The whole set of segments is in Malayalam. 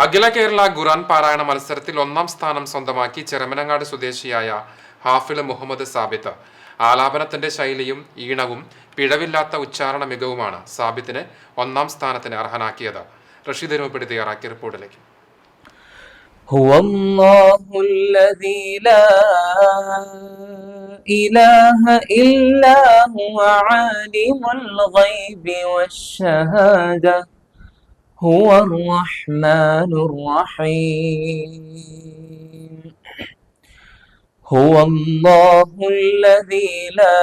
അഖില കേരള ഖുറാൻ പാരായണ മത്സരത്തിൽ ഒന്നാം സ്ഥാനം സ്വന്തമാക്കി ചെറമനങ്ങാട് സ്വദേശിയായ ഹാഫിള് മുഹമ്മദ് സാബിത്ത് ആലാപനത്തിന്റെ ശൈലിയും ഈണവും പിഴവില്ലാത്ത ഉച്ചാരണ മികവുമാണ് സാബിത്തിനെ ഒന്നാം സ്ഥാനത്തിന് അർഹനാക്കിയത് റഷീദ് രൂപപ്പെടുത്തി തയ്യാറാക്കിയ റിപ്പോർട്ടിലേക്ക് هو الله الذي لا إله إلا هو عالم الغيب والشهادة هو الرحمن الرحيم هو الله الذي لا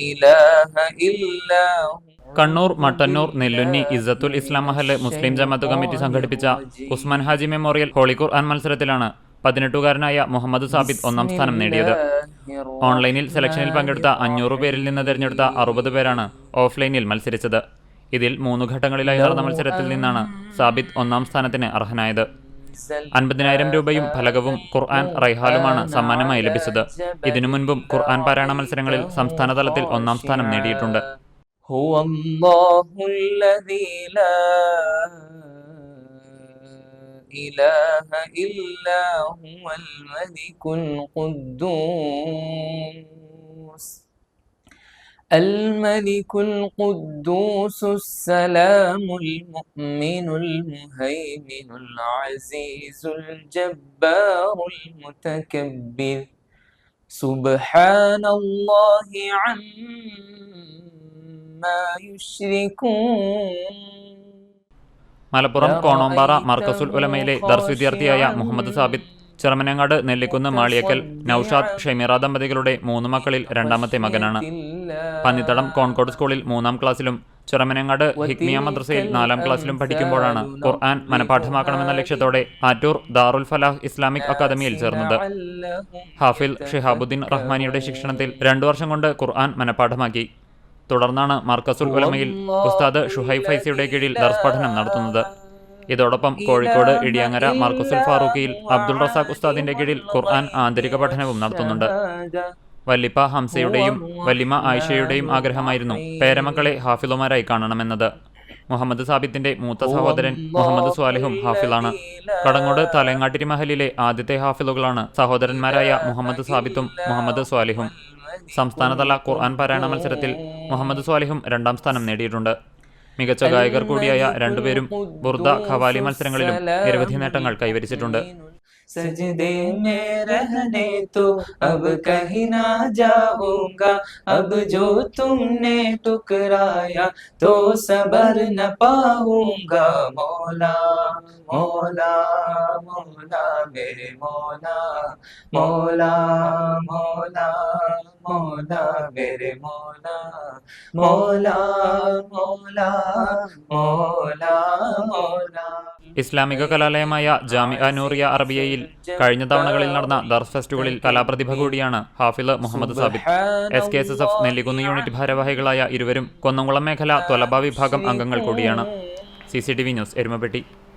إله إلا هو കണ്ണൂർ മട്ടന്നൂർ നെല്ലുന്നി ഇസ്സത്തുൽ ഇസ്ലാം മഹല് മുസ്ലിം ജമാഅത്ത് കമ്മിറ്റി സംഘടിപ്പിച്ച Usman Haji memorial holy Quran മത്സരത്തിലാണ് പതിനെട്ടുകാരനായ മുഹമ്മദ് സാബിദ് ഒന്നാം സ്ഥാനം നേടിയത് ഓൺലൈനിൽ സെലക്ഷനിൽ പങ്കെടുത്ത അഞ്ഞൂറ് പേരിൽ നിന്ന് തിരഞ്ഞെടുത്ത അറുപത് പേരാണ് ഓഫ്ലൈനിൽ മത്സരിച്ചത് ഇതിൽ മൂന്ന് ഘട്ടങ്ങളിലായി നടന്ന മത്സരത്തിൽ നിന്നാണ് സാബിദ് ഒന്നാം സ്ഥാനത്തിന് അർഹനായത് അൻപതിനായിരം രൂപയും ഫലകവും ഖുർആൻ റൈഹാലുമാണ് സമ്മാനമായി ലഭിച്ചത് ഇതിനു മുൻപും ഖുർആൻ പാരായണ മത്സരങ്ങളിൽ സംസ്ഥാന തലത്തിൽ ഒന്നാം സ്ഥാനം നേടിയിട്ടുണ്ട് هو الله الذي لا إله إلا هو الملك القدوس الملك القدوس السلام المؤمن المهيمن العزيز الجبار المتكبر سبحان الله عما يشركون മലപ്പുറം കോണോമ്പാറ മർക്കസുൽ ഉലമയിലെ ദർസ് വിദ്യാർത്ഥിയായ മുഹമ്മദ് സാബിദ് ചെറുമനങ്ങാട് നെല്ലിക്കുന്ന് മാളിയക്കൽ നൌഷാദ് ഷെമീറ ദമ്പതികളുടെ മൂന്ന് മക്കളിൽ രണ്ടാമത്തെ മകനാണ്. പന്നിത്തടം കോൺകോട് സ്കൂളിൽ മൂന്നാം ക്ലാസ്സിലും ചെറുമനങ്ങാട് ഹിക്മിയ മദ്രസയിൽ നാലാം ക്ലാസ്സിലും പഠിക്കുമ്പോഴാണ് ഖുർആൻ മനപാഠമാക്കണമെന്ന ലക്ഷ്യത്തോടെ ആറ്റൂർ ദാറുൽ ഫലാഹ് ഇസ്ലാമിക് അക്കാദമിയിൽ ചേർന്നത്. ഹാഫിൽ ഷിഹാബുദ്ദീൻ റഹ്മാനിയുടെ ശിക്ഷണത്തിൽ രണ്ടു വർഷം കൊണ്ട് ഖുർആൻ മനപാഠമാക്കി. തുടർന്നാണ് മർക്കസുൽ ഉലമയിൽ ഉസ്താദ് ഷുഹൈബ് ഫൈസിയുടെ കീഴിൽ ദർസ് പഠനം നടത്തുന്നത്. ഇതോടൊപ്പം കോഴിക്കോട് ഇടിയങ്ങര മർക്കുസുൽ ഫാറൂഖിയിൽ അബ്ദുൾ റസാഖ് ഉസ്താദിന്റെ കീഴിൽ ഖുർആൻ ആന്തരിക പഠനവും നടത്തുന്നുണ്ട്. വല്ലിപ്പ ഹംസയുടെയും വല്ലിമ ആയിഷയുടെയും ആഗ്രഹമായിരുന്നു പേരമക്കളെ ഹാഫിളുമാരായി കാണണമെന്നത്. മുഹമ്മദ് സാബിത്തിന്റെ മൂത്ത സഹോദരൻ മുഹമ്മദ് സ്വാലിഹും ഹാഫിളാണ്. കടങ്ങോട് തലങ്ങാട്ടിരി മഹലിലെ ആദ്യത്തെ ഹാഫിളുകളാണ് സഹോദരന്മാരായ മുഹമ്മദ് സാബിത്തും മുഹമ്മദ് സ്വാലിഹും. സംസ്ഥാനതല ഖുർആൻ പാരായണ മത്സരത്തിൽ മുഹമ്മദ് സ്വാലിഹും രണ്ടാം സ്ഥാനം നേടിയിട്ടുണ്ട്. മികച്ച ഗായകർ കൂടിയായ രണ്ടുപേരും ബുർദ ഖവാലി മത്സരങ്ങളിലും നിരവധി നേട്ടങ്ങൾ കൈവരിച്ചിട്ടുണ്ട് सजदे में रहने तो अब कहीं ना जाऊंगा अब जो तुमने टुकराया तो सबर न पाऊंगा मौला मौला मौला मेरे मौला मौला मौला മോല മേരെ മോലാ മോലാ മോലാ മോലാ ഇസ്ലാമിക കലാലയമായ ജാമിഅ നൂറിയ അറബിയയിൽ കഴിഞ്ഞ തവണകളിൽ നടന്ന ദർസ് ഫെസ്റ്റുകളിൽ കലാപ്രതിഭ കൂടിയാണ് Hafid Muhammad Sabid S K S S F Nellikunnu unit ഭാരവാഹികളായ ഇരുവരും കൊന്നംകുളം മേഖല തൊലബ വിഭാഗം അംഗങ്ങൾ കൂടിയാണ്. C C T V news Erumapetty.